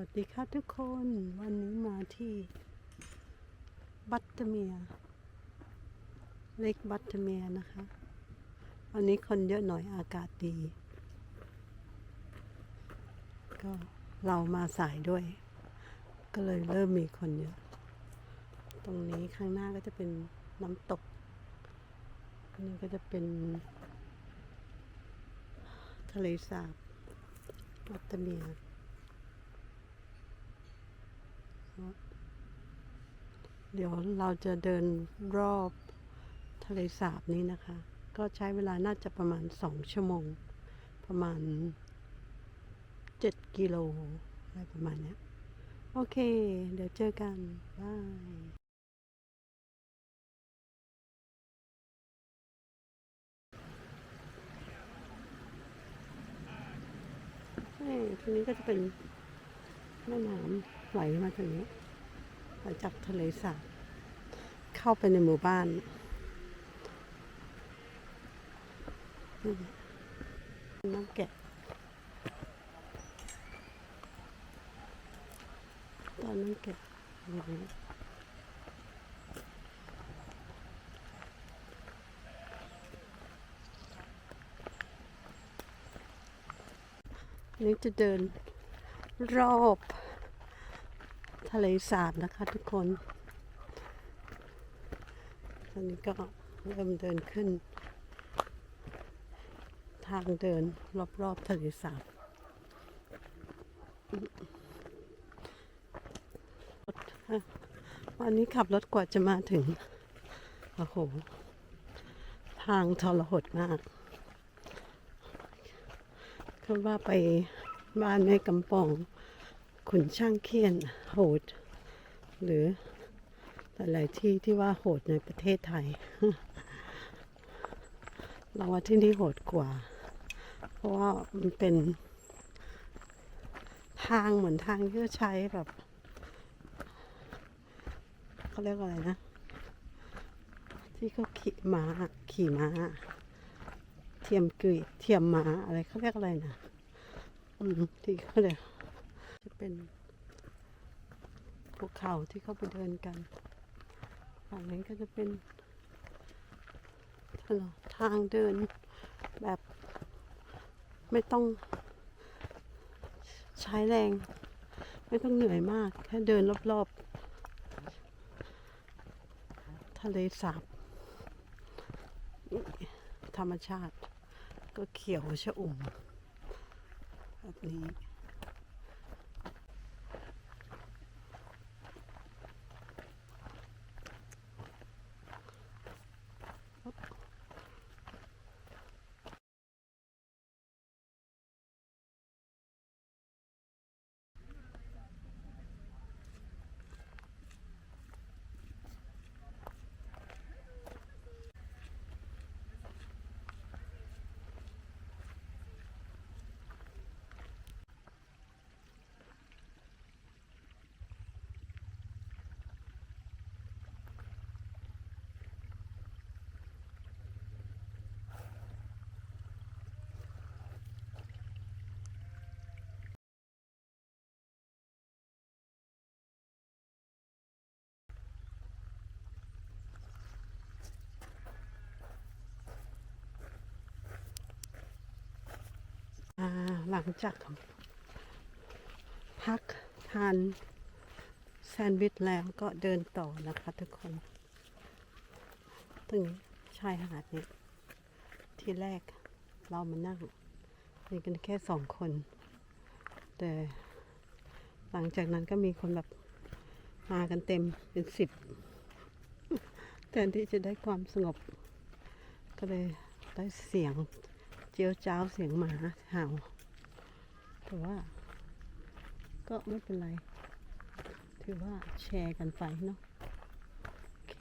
วัสดีค่ะทุกคนวันนี้มาที่บัตเตอร์เมียเล็กบัตเตอร์เมียนะคะ วันนี้คนเยอะหน่อยอากาศดี ก็เรามาสายด้วย ก็เลยเริ่มมีคนเยอะ ตรงนี้ข้างหน้าก็จะเป็นน้ำตกอันนี้ก็จะเป็นทะเลสาบบัตเตอร์เมียร์ เดี๋ยวเราจะเดินรอบทะเลสาบนี้นะคะ ก็ใช้เวลาน่าจะประมาณสองชั่วโมง ประมาณเจ็ดกิโลอะไรประมาณนี้โอเค เดี๋ยวเจอกัน บายนี่ทีนี้ก็จะเป็นแม่น้ำไหลมาทางนี้ จากทะเลสาบเข้าไปในหมู่บ้าน น้ำแกะ ตอนน้ำแกะอย่างนี้นี่จะเดินรอบ ทะเลสาบนะคะทุกคน ตอนนี้ก็เริ่มเดินขึ้น ทางเดินรอบๆทะเลสาบวันนี้ขับรถกว่าจะมาถึง โอ้โห ทางทรหดมากคือว่าไปบ้านแม่กำปอง ขุนช่างเคียนโหด หรือหลายๆที่ที่ว่าโหดในประเทศไทย เราว่าที่นี่โหดกว่า เพราะว่ามันเป็นทางเหมือนทางที่ใช้แบบเขาเรียกอะไรนะ ที่เขาขี่ม้าขี่ม้า เทียมกรีดเทียมม้าอะไรเขาเรียกอะไรนะอืมที่เขาเรียก เป็นภูเขาที่เขาไปเดินกัน ฝั่งนี้ก็จะเป็นถนนทางเดินแบบไม่ต้องใช้แรง ไม่ต้องเหนื่อยมาก แค่เดินรอบๆ ทะเลสาบธรรมชาติก็เขียวชะอุ่มแบบนี้ อ่า หลังจากพักทานแซนด์วิชแล้วก็เดินต่อนะคะทุกคนถึงชายหาดนี้ที่แรกเรามานั่งมีกันแค่สองคน แต่หลังจากนั้นก็มีคนแบบมากันเต็มเป็นสิบแทนที่จะได้ความสงบ ก็เลยได้เสียงเจียวจ้าวเสียงหมาเห่า แต่ว่า ก็ไม่เป็นไร ถือว่าแชร์กันไปเนาะโอเค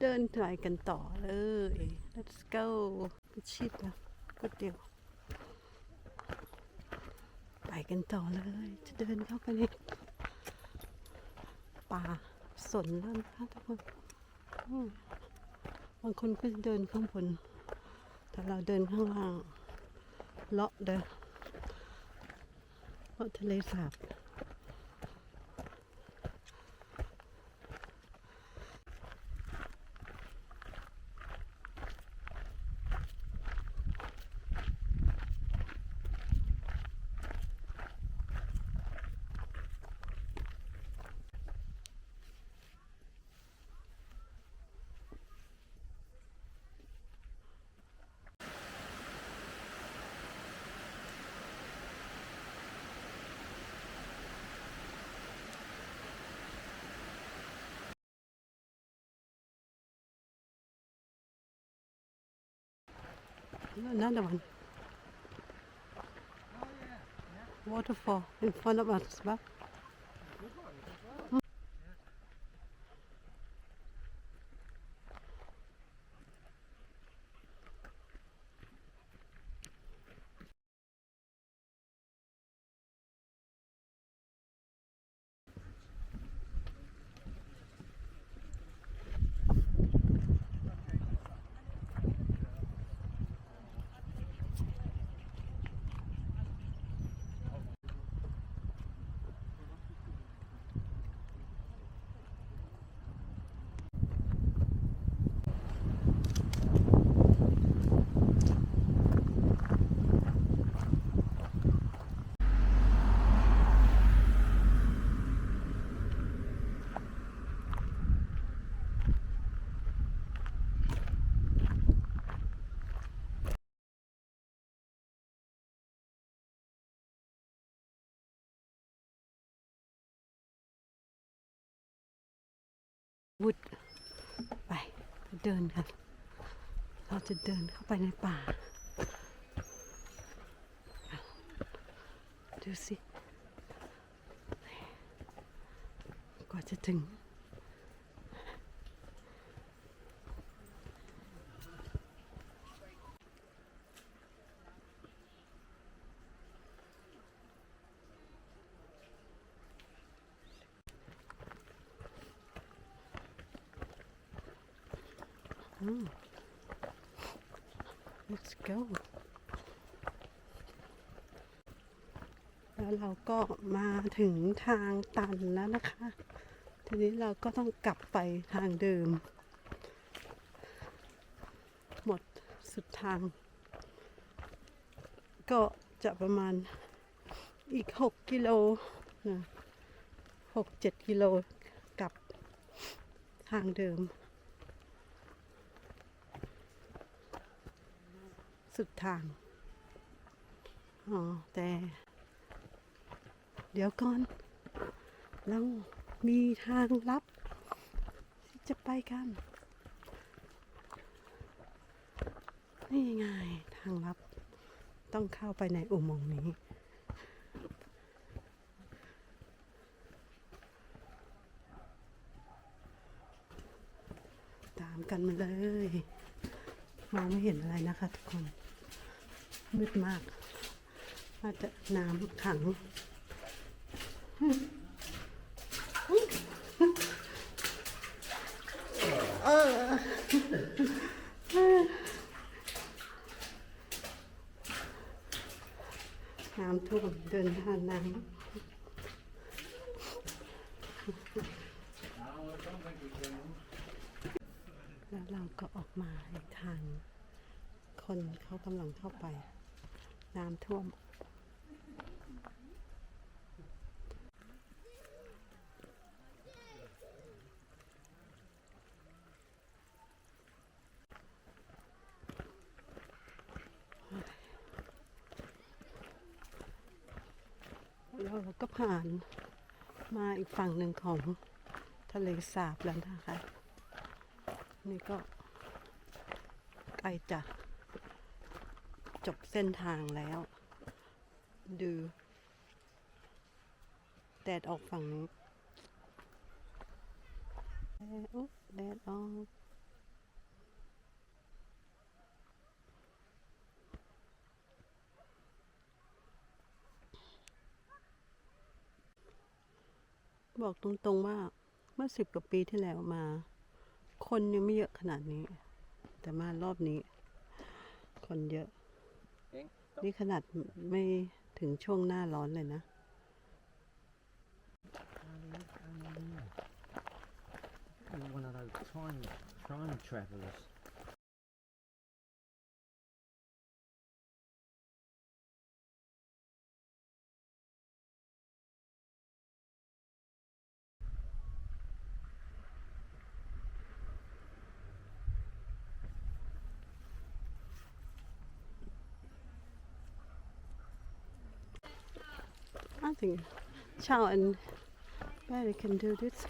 เดินถอยกันต่อเลย let's go พิชิตแล้วก็เดียวไปกันต่อเลย จะเดินเข้าไปในป่าสนแล้วนะคะทุกคนบางคนก็จะเดินข้างบนแต่เราเดินข้างล่างเลาะเดิน เพราะทะเลสาบ Another one. Waterfall in front of us, วุดไปเดินกับเราจะเดินเข้าไปในป่า ดูสิ กว่าจะถึง let's go แล้วเราก็มาถึงทางตันแล้วนะคะ ทีนี้เราก็ต้องกลับไปทางเดิม หมดสุดทาง ก็จะประมาณอีก 6 กิโลนะ6 7กิโลกลับทางเดิม สุดทาง อ๋อ แต่ เดี๋ยวก่อน เรามีทางลับ ที่จะไปกัน นี่ไงทางลับ ต้องเข้าไปในอุโมงค์นี้ตามกันมาเลย มองไม่เห็นอะไรนะคะทุกคน มืดมากน่าจะน้ำขังเออน้ำท่วมเดินทางน้ำแล้วเราก็ออกมาอีกทาง คนเขากำลังเข้าไป น้ำท่วมแล้วเราก็ผ่านมาอีกฝั่งหนึ่งของทะเลสาบแล้วนะคะ นี่ก็ใกล้จะ จบเส้นทางแล้ว ดูแดดออกฝั่งนี้แดดอุ๊บแดดออกบอกตรงๆว่าเมื่อสิบกว่าปีที่แล้วมา คนยังไม่เยอะขนาดนี้ แต่มารอบนี้ คนเยอะ นี่ขนาดไม่ถึงช่วงหน้าร้อนเลยนะ One of those time time travelers. I think Chow and Barry can do this.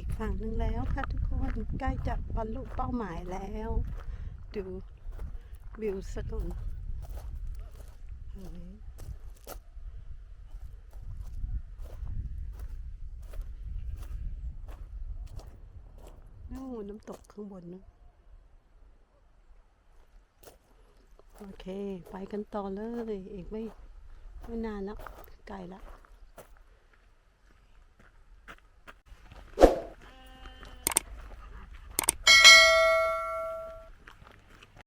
อีกฝั่งหนึ่งแล้วค่ะทุกคนใกล้จะบรรลุเป้าหมายแล้ว ดูวิวสะก่อนเฮ้ยนู่นน้ำตกข้างบนนะโอเค ไปกันต่อเลย อีกไม่ ไม่นานแล้วใกล้ละ